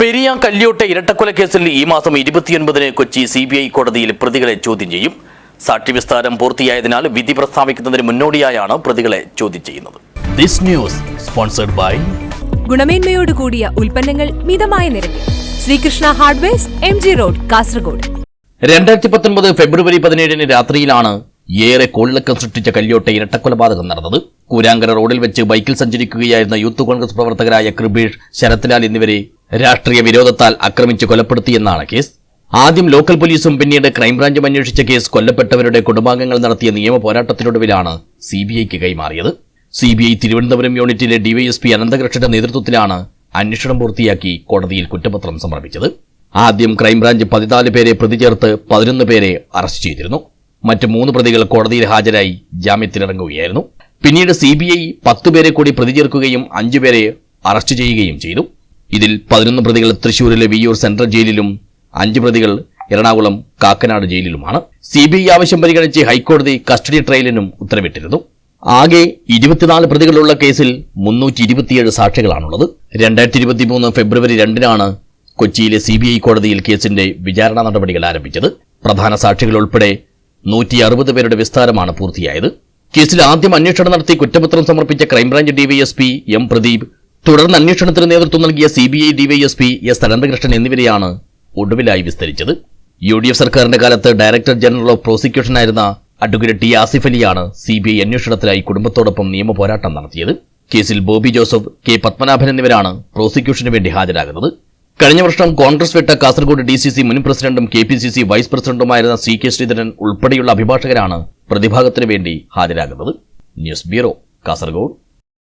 പെരിയ കല്യോട്ടെ ഇരട്ടക്കൊലക്കേസിൽ ഈ മാസം ഇരുപത്തിയൊൻപതിന് കൊച്ചി സി ബി ഐ കോടതിയിൽ പ്രതികളെ ചോദ്യം ചെയ്യും. സാക്ഷിവിസ്താരം പൂർത്തിയായതിനാൽ വിധി പ്രസ്താവിക്കുന്നതിന് മുന്നോടിയായാണ് പ്രതികളെ ചോദ്യം ചെയ്യുന്നത്. ദിസ് ന്യൂസ് സ്പോൺസർഡ് ബൈ ഗുണമേന്മയോട് കൂടിയ ഉൽപ്പന്നങ്ങൾ മിതമായ നിരക്കിൽ. Srikrishna hardwares M G road Kasaragod. രണ്ടായിരത്തി പത്തൊൻപത് ഫെബ്രുവരി പതിനേഴിന് രാത്രിയിലാണ് ഏറെ കോളിളക്കം സൃഷ്ടിച്ച കല്യോട്ടെ ഇരട്ടക്കൊലപാതകം നടന്നത്. കൂരാങ്കര റോഡിൽ വെച്ച് ബൈക്കിൽ സഞ്ചരിക്കുകയായിരുന്ന യൂത്ത് കോൺഗ്രസ് പ്രവർത്തകരായ കൃപേഷ് ശരത്ലാൽ എന്നിവരെ രാഷ്ട്രീയ വിരോധത്താൽ ആക്രമിച്ച് കൊലപ്പെടുത്തിയെന്നാണ് കേസ്. ആദ്യം ലോക്കൽ പോലീസും പിന്നീട് ക്രൈംബ്രാഞ്ചും അന്വേഷിച്ച കേസ് കൊല്ലപ്പെട്ടവരുടെ കുടുംബാംഗങ്ങൾ നടത്തിയ നിയമ പോരാട്ടത്തിനൊടുവിലാണ് സി ബി ഐക്ക് കൈമാറിയത്. സി ബി ഐ തിരുവനന്തപുരം യൂണിറ്റിലെ ഡിവൈഎസ്പി അനന്തകൃഷ്ണന്റെ നേതൃത്വത്തിലാണ് അന്വേഷണം പൂർത്തിയാക്കി കോടതിയിൽ കുറ്റപത്രം സമർപ്പിച്ചത്. ആദ്യം ക്രൈംബ്രാഞ്ച് പതിനാല് പേരെ പ്രതി ചേർത്ത് പതിനൊന്ന് പേരെ അറസ്റ്റ് ചെയ്തിരുന്നു. മറ്റ് മൂന്ന് പ്രതികൾ കോടതിയിൽ ഹാജരായി ജാമ്യത്തിലിറങ്ങുകയായിരുന്നു. പിന്നീട് സി ബി ഐ പത്തുപേരെ കൂടി പ്രതി ചേർക്കുകയും അഞ്ചുപേരെ അറസ്റ്റ് ചെയ്യുകയും ചെയ്തു. ഇതിൽ പതിനൊന്ന് പ്രതികൾ തൃശൂരിലെ വിയൂർ സെൻട്രൽ ജയിലിലും അഞ്ച് പ്രതികൾ എറണാകുളം കാക്കനാട് ജയിലിലുമാണ്. സി ബി ഐ ആവശ്യം പരിഗണിച്ച് ഹൈക്കോടതി കസ്റ്റഡി ട്രയലിനും ഉത്തരവിട്ടിരുന്നു. ആകെ ഇരുപത്തിനാല് പ്രതികളുള്ള കേസിൽ മുന്നൂറ്റി ഇരുപത്തിയേഴ് സാക്ഷികളാണുള്ളത്. രണ്ടായിരത്തി ഇരുപത്തിമൂന്ന് ഫെബ്രുവരി രണ്ടിനാണ് കൊച്ചിയിലെ സി ബി ഐ കോടതിയിൽ കേസിന്റെ വിചാരണ നടപടികൾ ആരംഭിച്ചത്. പ്രധാന സാക്ഷികൾ ഉൾപ്പെടെ നൂറ്റി അറുപത് പേരുടെ വിസ്താരമാണ് പൂർത്തിയായത്. കേസിൽ ആദ്യം അന്വേഷണം നടത്തി കുറ്റപത്രം സമർപ്പിച്ച ക്രൈംബ്രാഞ്ച് ഡിവൈഎസ്പി എം പ്രദീപ് തുടർന്ന് അന്വേഷണത്തിന് നേതൃത്വം നൽകിയ C B I DySP S Ananthakrishnan എന്നിവരെയാണ് ഒടുവിലായി വിസ്തരിച്ചത്. യു ഡി എഫ് സർക്കാരിന്റെ കാലത്ത് ഡയറക്ടർ ജനറൽ ഓഫ് പ്രോസിക്യൂഷൻ ആയിരുന്ന അഡ്വക്കേറ്റ് ടി ആസിഫ് അലിയാണ് സി ബി ഐ അന്വേഷണത്തിനായി കുടുംബത്തോടൊപ്പം നിയമപോരാട്ടം നടത്തിയത്. കേസിൽ ബോബി ജോസഫ് കെ പത്മനാഭൻ എന്നിവരാണ് പ്രോസിക്യൂഷന് വേണ്ടി ഹാജരാകുന്നത്. കഴിഞ്ഞ വർഷം കോൺഗ്രസ് വിട്ട കാസർഗോഡ് ഡി സി സി മുൻ പ്രസിഡന്റും K P C C vice പ്രസിഡന്റുമായിരുന്ന C K Sreedharan ഉൾപ്പെടെയുള്ള അഭിഭാഷകരാണ് പ്രതിഭാഗത്തിനു വേണ്ടി ഹാജരാകുന്നത്. News bureau Kasaragod.